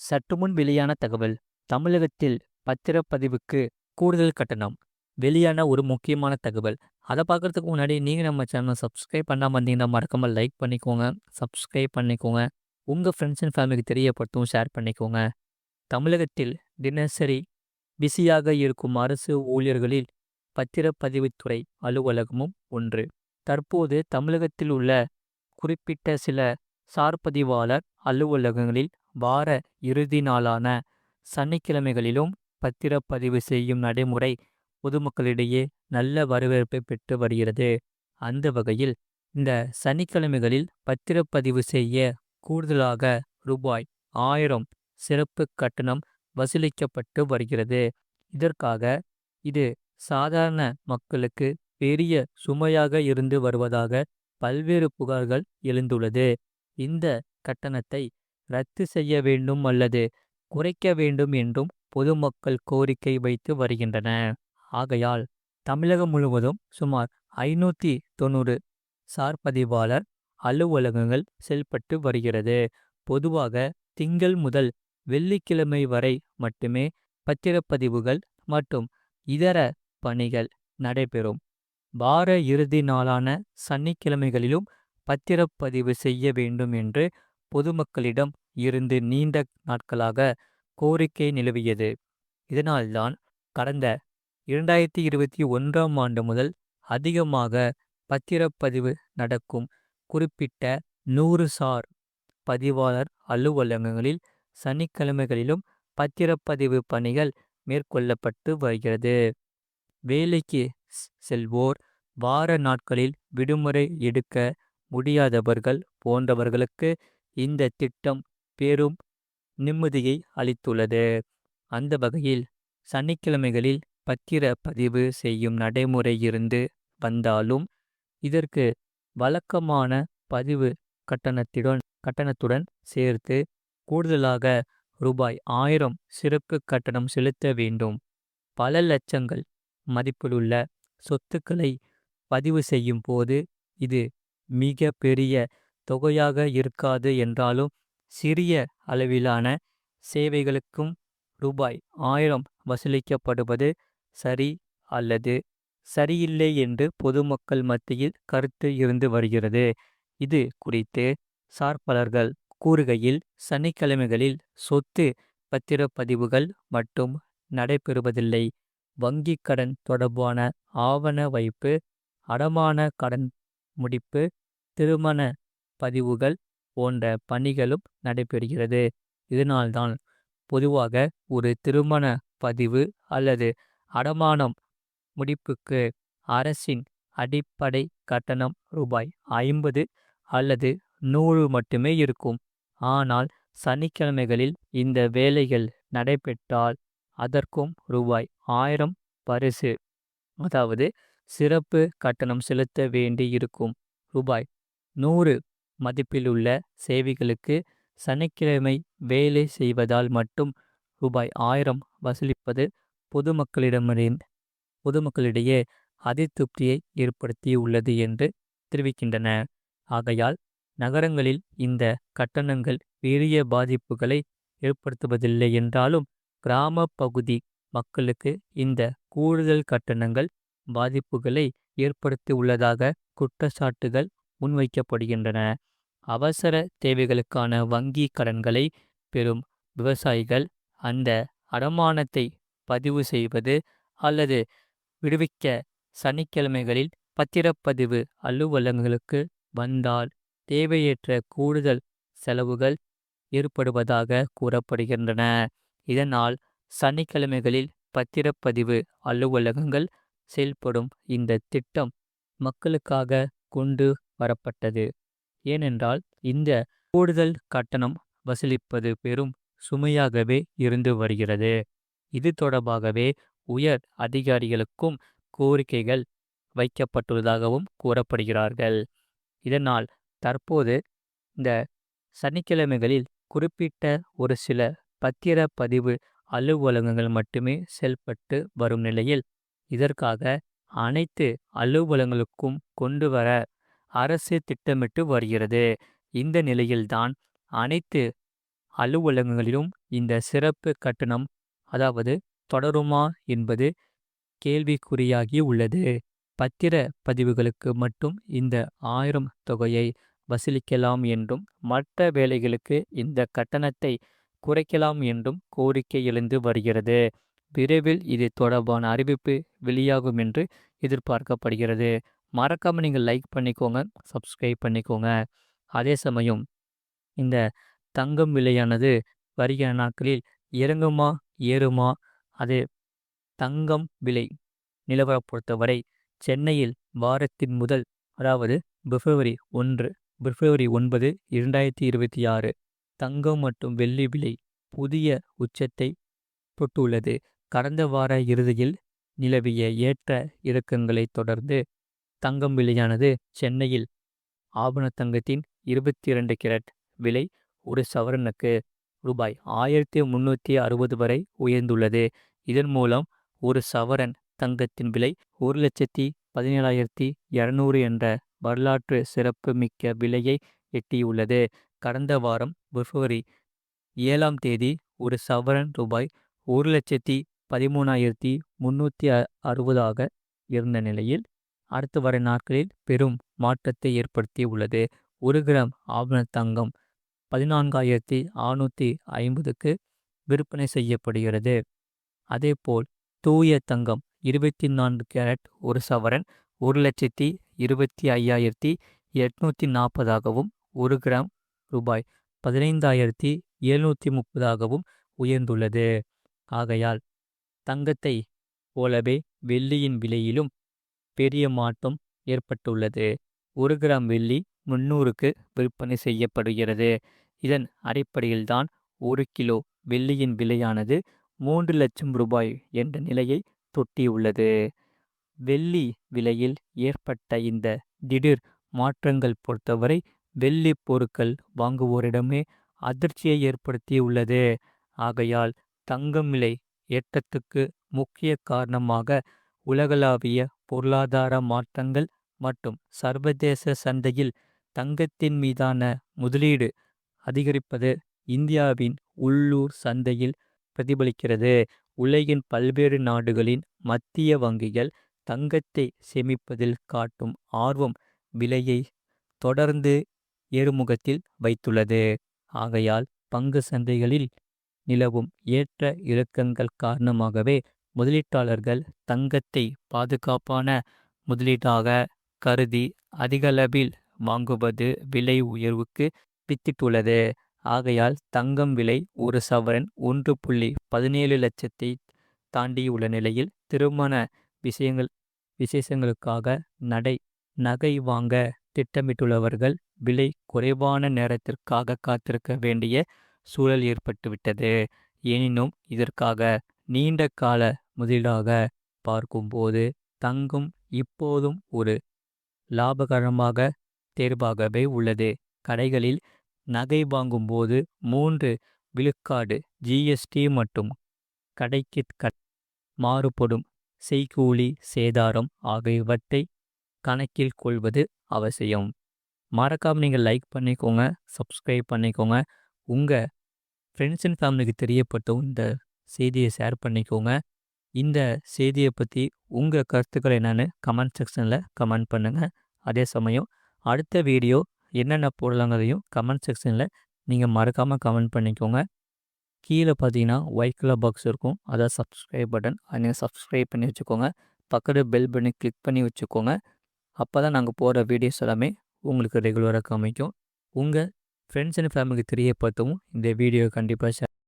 சற்றுமுன் வெளியான தகவல் தமிழகத்தில் பத்திரப்பதிவுக்கு கூடுதல் கட்டணம். வெளியான ஒரு முக்கியமான தகவல். அதை பார்க்குறதுக்கு முன்னாடி நீங்கள் நம்ம சேனலை சப்ஸ்கிரைப் பண்ணாமல் வந்தீங்கன்னா மறக்காமல் லைக் பண்ணிக்கோங்க சப்ஸ்கிரைப் பண்ணிக்கோங்க. உங்கள் ஃப்ரெண்ட்ஸ் அண்ட் ஃபேமிலிக்கு தெரியப்படுத்தவும் ஷேர் பண்ணிக்கோங்க. தமிழகத்தில் தினசரி பிஸியாக இருக்கும் அரசு ஊழியர்களில் பத்திரப்பதிவுத்துறை அலுவலகமும் ஒன்று. தற்போது தமிழகத்தில் உள்ள குறிப்பிட்ட சில சார்பதிவாளர் அலுவலகங்களில் வார இறுதி நாளான சனிக்கிழமைகளிலும் பத்திரப்பதிவு செய்யும் நடைமுறை பொதுமக்களிடையே நல்ல வரவேற்பை பெற்று வருகிறது. அந்த வகையில் இந்த சனிக்கிழமைகளில் பத்திரப்பதிவு செய்ய கூடுதலாக ரூபாய் ஆயிரம் சிறப்பு கட்டணம் வசூலிக்கப்பட்டு வருகிறது. இதற்காக இது சாதாரண மக்களுக்கு பெரிய சுமையாக இருந்து வருவதாக பல்வேறு புகார்கள் எழுந்துள்ளது. இந்த கட்டணத்தை ரத்து செய்ய வேண்டும் அல்லது குறைக்க வேண்டும் என்றும் பொதுமக்கள் கோரிக்கை வைத்து வருகின்றன. ஆகையால் தமிழகம் முழுவதும் சுமார் ஐநூற்றி தொண்ணூறு சார்பதிவாளர் அலுவலகங்கள் செயல்பட்டு வருகிறது. பொதுவாக திங்கள் முதல் வெள்ளிக்கிழமை வரை மட்டுமே பத்திரப்பதிவுகள் மற்றும் இதர பணிகள் நடைபெறும். வார இறுதி நாளான சனிக்கிழமைகளிலும் பத்திரப்பதிவு செய்ய வேண்டும் என்று பொதுமக்களிடம் இருந்து நீண்ட நாட்களாக கோரிக்கை நிலவியது. இதனால்தான் கடந்த இரண்டாயிரத்தி இருபத்தி ஒன்றாம் ஆண்டு முதல் அதிகமாக பத்திரப்பதிவு நடக்கும் குறிப்பிட்ட நூறு சார் பதிவாளர் அலுவலகங்களில் சனிக்கிழமைகளிலும் பத்திரப்பதிவு பணிகள் மேற்கொள்ளப்பட்டு வருகிறது. வேலைக்கு செல்வோர் வார நாட்களில் விடுமுறை எடுக்க முடியாதவர்கள் போன்றவர்களுக்கு இந்த திட்டம் பெரும் நிம்மதியை அளித்துள்ளது. அந்த வகையில் சனிக்கிழமைகளில் பத்திர பதிவு செய்யும் நடைமுறை இருந்து வந்தாலும் இதற்கு வழக்கமான பதிவு கட்டணத்துடன் கட்டணத்துடன் சேர்த்து கூடுதலாக ரூபாய் ஆயிரம் சிறப்பு கட்டணம் செலுத்த வேண்டும். பல லட்சங்கள் மதிப்பிலுள்ள சொத்துக்களை பதிவு செய்யும் போது இது மிக பெரிய தொகையாக இருக்காது என்றாலும் சிறிய அளவிலான சேவைகளுக்கும் ரூபாய் ஆயிரம் வசூலிக்கப்படுவது சரி அல்லது சரியில்லை என்று பொதுமக்கள் மத்தியில் கருத்து இருந்து வருகிறது. இது குறித்து சார்பலர்கள் கூறுகையில் சனிக்கிழமைகளில் சொத்து பத்திரப்பதிவுகள் மட்டும் நடைபெறுவதில்லை. வங்கி கடன் தொடர்பான ஆவண வைப்பு அடமான கடன் முடிப்பு திருமண பதிவுகள் போன்ற பணிகளும் நடைபெறுகிறது. இதனால்தான் பொதுவாக ஒரு திருமண பதிவு அல்லது அடமானம் முடிப்புக்கு அரசின் அடிப்படை கட்டணம் ரூபாய் ஐம்பது அல்லது நூறு மட்டுமே இருக்கும். ஆனால் சனிக்கிழமைகளில் இந்த வேலைகள் நடைபெற்றால் அதற்கும் ரூபாய் ஆயிரம் பரிசு அதாவது சிறப்பு கட்டணம் செலுத்த வேண்டி இருக்கும் ரூபாய் நூறு மதிப்பிலுள்ள சேவைகளுக்கு சனிக்கிழமை வேலை செய்வதால் மட்டும் ரூபாய் ஆயிரம் வசூலிப்பது பொதுமக்களிடமிருந்து பொதுமக்களிடையே அதிருப்தியை ஏற்படுத்தியுள்ளது என்று தெரிவிக்கின்றன. ஆகையால் நகரங்களில் இந்த கட்டணங்கள் பெரிய பாதிப்புகளை ஏற்படுத்துவதில்லை என்றாலும் கிராம பகுதி மக்களுக்கு இந்த கூடுதல் கட்டணங்கள் பாதிப்புகளை ஏற்படுத்தியுள்ளதாக குற்றச்சாட்டுகள் முன்வைக்கப்படுகின்றன. அவசர தேவைகளுக்கான வங்கி கடன்களை பெறும் விவசாயிகள் அந்த அடமானத்தை பதிவு செய்வது அல்லது விடுவிக்க சனிக்கிழமைகளில் பத்திரப்பதிவு அலுவலகங்களுக்கு வந்தால் தேவையற்ற கூடுதல் செலவுகள் ஏற்படுவதாக கூறப்படுகின்றன. இதனால் சனிக்கிழமைகளில் பத்திரப்பதிவு அலுவலகங்கள் செயல்படும் இந்த திட்டம் மக்களுக்காக கொண்டு வரப்பட்டது. ஏனென்றால் இந்த கூடுதல் கட்டணம் வசூலிப்பது பெரும் சுமையாகவே இருந்து வருகிறது. இது தொடர்பாகவே உயர் அதிகாரிகளுக்கும் கோரிக்கைகள் வைக்கப்பட்டுள்ளதாகவும் கூறப்படுகிறார்கள். இதனால் தற்போது இந்த சனிக்கிழமைகளில் குறிப்பிட்ட ஒரு சில பத்திரப்பதிவு அலுவலகங்கள் மட்டுமே செயல்பட்டு வரும் நிலையில் இதற்காக அனைத்து அலுவலகங்களுக்கும் கொண்டு வர அரசு திட்டமிட்டு வருகிறது இந்த நிலையில்தான் அனைத்து அலுவலகங்களிலும் இந்த சிறப்பு கட்டணம் அதாவது தொடருமா என்பது கேள்விக்குறியாகி உள்ளது. பத்திர பதிவுகளுக்கு மட்டும் இந்த ஆயிரம் தொகையை வசூலிக்கலாம் என்றும் மற்ற வேலைகளுக்கு இந்த கட்டணத்தை குறைக்கலாம் என்றும் கோரிக்கை எழுந்து வருகிறது. விரைவில் இது தொடர்பான அறிவிப்பு வெளியாகும் என்று எதிர்பார்க்கப்படுகிறது. மறக்காமல் நீங்கள் லைக் பண்ணிக்கோங்க, சப்ஸ்கிரைப் பண்ணிக்கோங்க. அதே சமயம் இந்த தங்கம் விலையானது வருகிற நாட்களில் இறங்குமா, ஏறுமா? அது தங்கம் விலை நிலவரம் பொறுத்தவரை சென்னையில் வாரத்தின் முதல் அதாவது பிப்ரவரி ஒன்று பிப்ரவரி ஒன்பது இரண்டாயிரத்தி இருபத்தி ஆறு தங்கம் மற்றும் வெள்ளி விலை புதிய உச்சத்தை தொட்டுள்ளது. கடந்த வார இறுதியில் நிலவிய ஏற்ற இறக்கங்களைத் தொடர்ந்து தங்கம் விலையானது சென்னையில் ஆபண தங்கத்தின் இருபத்தி இரண்டு கிரட் விலை ஒரு சவரனுக்கு ரூபாய் ஆயிரத்தி முன்னூற்றி அறுபது வரை உயர்ந்துள்ளது. இதன் மூலம் ஒரு சவரன் தங்கத்தின் விலை ஒரு லட்சத்தி பதினேழாயிரத்தி இருநூறு என்ற வரலாற்று சிறப்புமிக்க விலையை எட்டியுள்ளது. கடந்த வாரம் பிப்ரவரி ஏழாம் தேதி ஒரு சவரன் ரூபாய் ஒரு லட்சத்தி பதிமூணாயிரத்தி முன்னூற்றி அறுபதாக இருந்த நிலையில் அடுத்து வர நாட்களில் பெரும் மாற்றத்தை ஏற்படுத்தி உள்ளது. ஒரு கிராம் ஆபண தங்கம் பதினான்காயிரத்தி அறுநூற்றி ஐம்பதுக்கு விற்பனை செய்யப்படுகிறது. அதேபோல் தூய தங்கம் இருபத்தி நான்கு கேரட் ஒரு சவரன் ஒரு லட்சத்தி இருபத்தி ஐயாயிரத்தி எட்நூற்றி நாற்பதாகவும் ஒரு கிராம் ரூபாய் பதினைந்தாயிரத்தி எழுநூற்றி முப்பதாகவும் உயர்ந்துள்ளது. ஆகையால் தங்கத்தை போலவே வெள்ளியின் விலையிலும் பெரிய மாற்றம் ஏற்பட்டுள்ளது. ஒரு கிராம் வெள்ளி முன்னூறுக்கு விற்பனை செய்யப்படுகிறது. இதன் அடிப்படையில்தான் ஒரு கிலோ வெள்ளியின் விலையானது மூன்று லட்சம் ரூபாய் என்ற நிலையை தொட்டியுள்ளது. வெள்ளி விலையில் ஏற்பட்ட இந்த திடீர் மாற்றங்கள் பொறுத்தவரை வெள்ளி பொருட்கள் வாங்குவோரிடமே அதிர்ச்சியை ஏற்படுத்தியுள்ளது. ஆகையால் தங்கம் விலை ஏற்றத்துக்கு முக்கிய காரணமாக உலகளாவிய பொருளாதார மாற்றங்கள் மற்றும் சர்வதேச சந்தையில் தங்கத்தின் மீதான முதலீடு அதிகரிப்பது இந்தியாவின் உள்ளூர் சந்தையில் பிரதிபலிக்கிறது. உலகின் பல்வேறு நாடுகளின் மத்திய வங்கிகள் தங்கத்தை சேமிப்பதில் காட்டும் ஆர்வம் விலையை தொடர்ந்து ஏறுமுகத்தில் வைத்துள்ளது. ஆகையால் பங்கு சந்தைகளில் நிலவும் ஏற்ற இறக்கங்கள் காரணமாகவே முதலீட்டாளர்கள் தங்கத்தை பாதுகாப்பான முதலீடாக கருதி அதிகளவில் வாங்குவது விலை உயர்வுக்கு வித்திட்டுள்ளது. ஆகையால் தங்கம் விலை ஒரு சவரன் ஒன்று புள்ளி பதினேழு லட்சத்தை தாண்டியுள்ள நிலையில் திருமண விஷயங்கள் விசேஷங்களுக்காக நடை நகை வாங்க திட்டமிட்டுள்ளவர்கள் விலை குறைவான நேரத்திற்காக காத்திருக்க வேண்டிய சூழல் ஏற்பட்டுவிட்டது. எனினும் இதற்காக நீண்ட கால முதலீடாக பார்க்கும்போது தங்கம் இப்போதும் ஒரு லாபகரமாக தேர்வாகவே உள்ளது. கடைகளில் நகை வாங்கும்போது மூன்று விழுக்காடு ஜிஎஸ்டி மற்றும் கடைக்கு கட் மாறுபடும் செய்கூலி சேதாரம் ஆகியவற்றை கணக்கில் கொள்வது அவசியம். மறக்காம நீங்க லைக் பண்ணிக்கோங்க, சப்ஸ்கிரைப் பண்ணிக்கோங்க. உங்க ஃப்ரெண்ட்ஸ் அண்ட் ஃபேமிலிக்கு தெரியப்பட்டும் இந்த செய்தியை ஷேர் பண்ணிக்கோங்க. இந்த செய்தியை பற்றி உங்கள் கருத்துக்கள் என்னென்னு கமெண்ட் செக்ஷனில் கமெண்ட் பண்ணுங்கள் அதே சமயம் அடுத்த வீடியோ என்னென்ன போடலாங்கிறதையும் கமெண்ட் செக்ஷனில் நீங்கள் மறக்காமல் கமெண்ட் பண்ணிக்கோங்க. கீழே பார்த்தீங்கன்னா ஒயிட் கலர் பாக்ஸ் இருக்கும். அதான் சப்ஸ்கிரைப் பட்டன். அதை நீங்கள் சப்ஸ்கிரைப் பண்ணி வச்சுக்கோங்க. பக்கத்து பெல் பண்ணி கிளிக் பண்ணி வச்சுக்கோங்க. அப்போ தான் நாங்கள் போடுற வீடியோஸ் எல்லாமே உங்களுக்கு ரெகுலராக காமிக்கும். உங்கள் ஃப்ரெண்ட்ஸ் அண்ட் ஃபேமிலிக்கு தெரியப்படுத்தவும் இந்த வீடியோ கண்டிப்பாக